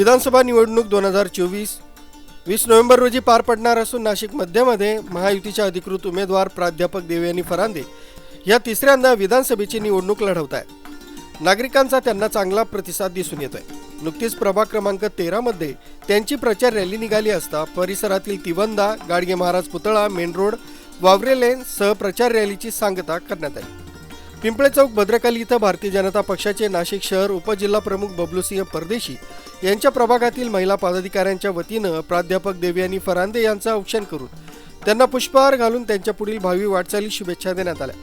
विधानसभा निवडणूक दोन हजार चोवीस वीस नोव्हेंबर रोजी पार पडणार असून नाशिक मध्यमध्ये महायुतीच्या अधिकृत उमेदवार प्राध्यापक देवयानी फरांदे या तिसऱ्यांदा विधानसभेची निवडणूक लढवत आहेत नागरिकांचा त्यांना चांगला प्रतिसाद दिसून येतोय. नुकतीच प्रभाग क्रमांक तेरामध्ये त्यांची प्रचार रॅली निघाली असता परिसरातील तिवंदा गाडगे महाराज पुतळा मेन रोड वावरे लेन सह प्रचार रॅलीची सांगता करण्यात आली. पिंपळे चौक भद्रकाली इथं भारतीय जनता पक्षाचे नाशिक शहर उपजिल्हा प्रमुख बबलूसिंह परदेशी यांच्या प्रभागातील महिला पदाधिकाऱ्यांच्या वतीनं प्राध्यापक देवयानी फरांदे यांचं औक्षण करून त्यांना पुष्पहार घालून त्यांच्या पुढील भावी वाटचाली शुभेच्छा देण्यात आल्या.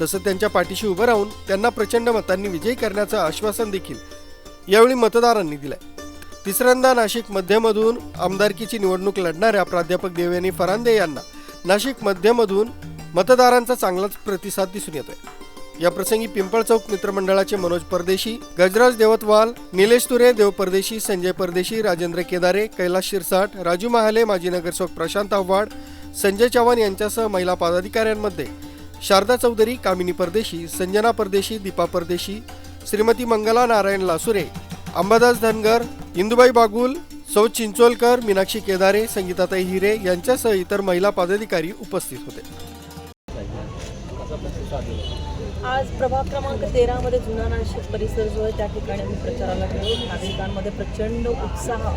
तसं त्यांच्या पाठीशी उभं राहून त्यांना प्रचंड मतांनी विजयी करण्याचं आश्वासन देखील यावेळी मतदारांनी दिलाय. तिसऱ्यांदा नाशिक मध्यमधून आमदारकीची निवडणूक लढणाऱ्या प्राध्यापक देवयानी फरांदे यांना नाशिक मध्यमधून मतदारांचा चांगलाच प्रतिसाद दिसून येतोय. या प्रसंगी पिंपळ चौक मित्रमंडळाचे मनोज परदेशी गजराज देवतवाल निलेश तुरे देव परदेशी संजय परदेशी राजेंद्र केदारे कैलास शिरसाट राजू महाले माजी नगरसेवक प्रशांत आव्हाड संजय चव्हाण यांच्यासह महिला पदाधिकाऱ्यांमध्ये शारदा चौधरी कामिनी परदेशी संजना परदेशी दीपा परदेशी श्रीमती मंगला नारायण लासुरे अंबादास धनगर इंदुबाई बागुल सौ चिंचोलकर मीनाक्षी केदारे संगीताताई हिरे यांच्यासह इतर महिला पदाधिकारी उपस्थित होते. आज प्रभाग क्रमांक तेरामध्ये जुना नाशिक परिसर जो आहे त्या ठिकाणी मी प्रचाराला गेलो. नागरिकांमध्ये प्रचंड उत्साह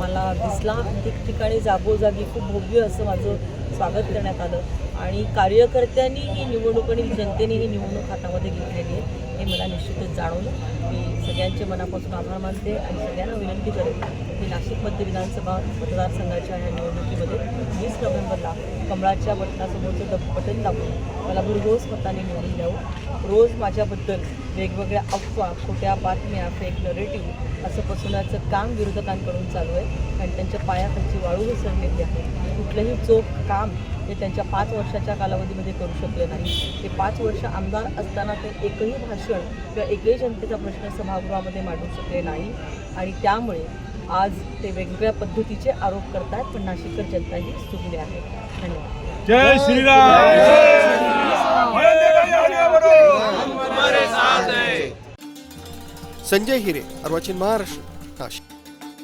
मला दिसला. ठिकठिकाणी जागोजागी खूप भव्य असं माझं स्वागत करण्यात आलं. आणि कार्यकर्त्यांनी ही निवडणूक आणि जनतेने ही निवडणूक हातामध्ये घेतलेली आहे. मला निश्चितच जाणवलं. मी सगळ्यांचे मनापासून आभार मानते आणि सगळ्यांना विनंती करेन की नाशिक मध्य विधानसभा मतदारसंघाच्या या निवडणुकीमध्ये वीस नोव्हेंबरला कमळाच्या बटनासमोरचं दब बटन दाबून मला भरघोस मताने निवडून द्यावं. रोज माझ्याबद्दल वेगवेगळ्या अफवा खोट्या बातम्या फेक नरेटिव्ह असं पसरण्याचं काम विरोधकांकडून चालू आहे आणि त्यांच्या पायाखालची वाळू घसरलेली आहे. कुठलंही चोख काम ते त्यांच्या पाच वर्षाच्या कालावधीमध्ये करू शकले नाही. ते पाच वर्ष आमदार असताना ते एकही भाषण किंवा एकही जनतेचा प्रश्न सभागृहामध्ये मांडू शकले नाही. आणि त्यामुळे आज ते वेगवेगळ्या पद्धतीचे आरोप करतात पण नाशिककर जनता ही चुकली आहे. धन्यवाद. जय श्रीराम! संजय हिरे अर्वाचीन महाराष्ट्र नाशिक.